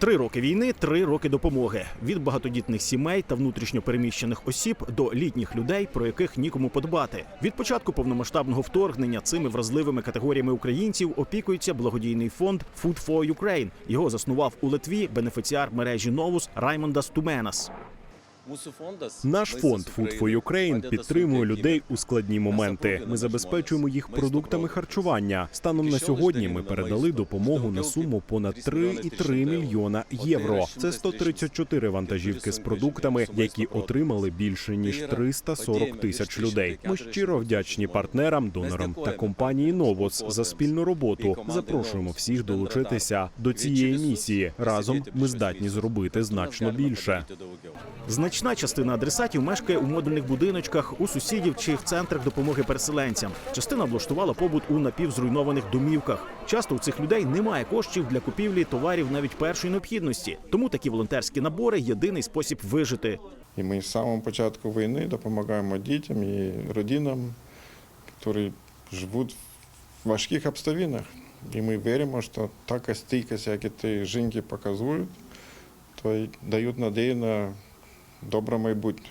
Три роки війни, три роки допомоги від багатодітних сімей та внутрішньо переміщених осіб до літніх людей, про яких нікому подбати. Від початку повномасштабного вторгнення цими вразливими категоріями українців опікується благодійний фонд Food for Ukraine. Його заснував у Литві бенефіціар мережі Новус Раймонда Туменас. Наш фонд Food for Ukraine підтримує людей у складні моменти. Ми забезпечуємо їх продуктами харчування. Станом на сьогодні ми передали допомогу на суму понад 3,3 мільйона євро. Це 134 вантажівки з продуктами, які отримали більше ніж 340 тисяч людей. Ми щиро вдячні партнерам, донорам та компанії Новос за спільну роботу. Запрошуємо всіх долучитися до цієї місії. Разом ми здатні зробити значно більше. Значна частина адресатів мешкає у модульних будиночках, у сусідів чи в центрах допомоги переселенцям. Частина облаштувала побут у напівзруйнованих домівках. Часто у цих людей немає коштів для купівлі товарів навіть першої необхідності. Тому такі волонтерські набори єдиний спосіб вижити. І ми з самого початку війни допомагаємо дітям і родинам, які живуть в важких обставинах. І ми віримо, що така стійкість, яку ті жінки показують, то й дають надію на добре майбутнє.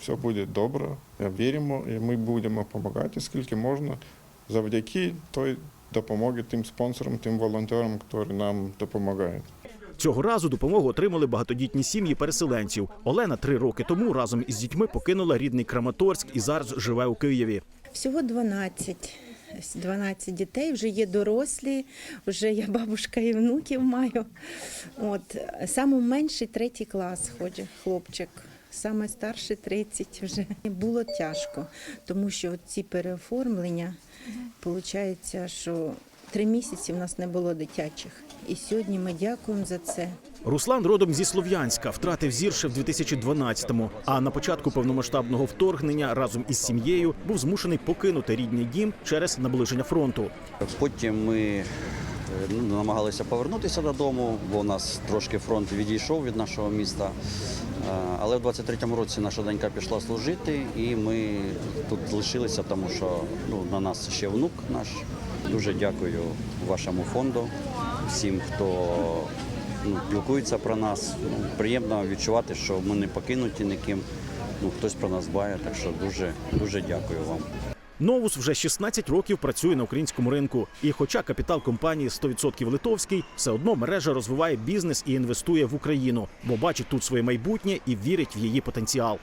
Все буде добре, віримо, і ми будемо допомагати, скільки можна, завдяки той допомоги тим спонсорам, тим волонтерам, які нам допомагають. Цього разу допомогу отримали багатодітні сім'ї переселенців. Олена три роки тому разом із дітьми покинула рідний Краматорськ і зараз живе у Києві. Всього 12. 12 дітей, вже є дорослі, вже я бабушка і внуків маю. От, саме менший третій клас ходить хлопчик, саме старший 30 вже. Було тяжко, тому що ці переоформлення, виходить, що три місяці в нас не було дитячих. І сьогодні ми дякуємо за це. Руслан родом зі Слов'янська втратив зір ще в 2012-му, А на початку повномасштабного вторгнення разом із сім'єю був змушений покинути рідний дім через наближення фронту. Потім ми е, намагалися повернутися додому, бо у нас трошки фронт відійшов від нашого міста. Але в 23-му році наша донька пішла служити, і ми тут лишилися, тому що ну, на нас ще внук наш. Дуже дякую вашому фонду, всім, хто ну, піклується про нас. Ну, приємно відчувати, що ми не покинуті ніким. Ну, хтось про нас дбає, так що дуже, дуже дякую вам. Новус вже 16 років працює на українському ринку. І, хоча капітал компанії 100% литовський, все одно мережа розвиває бізнес і інвестує в Україну, бо бачить тут своє майбутнє і вірить в її потенціал.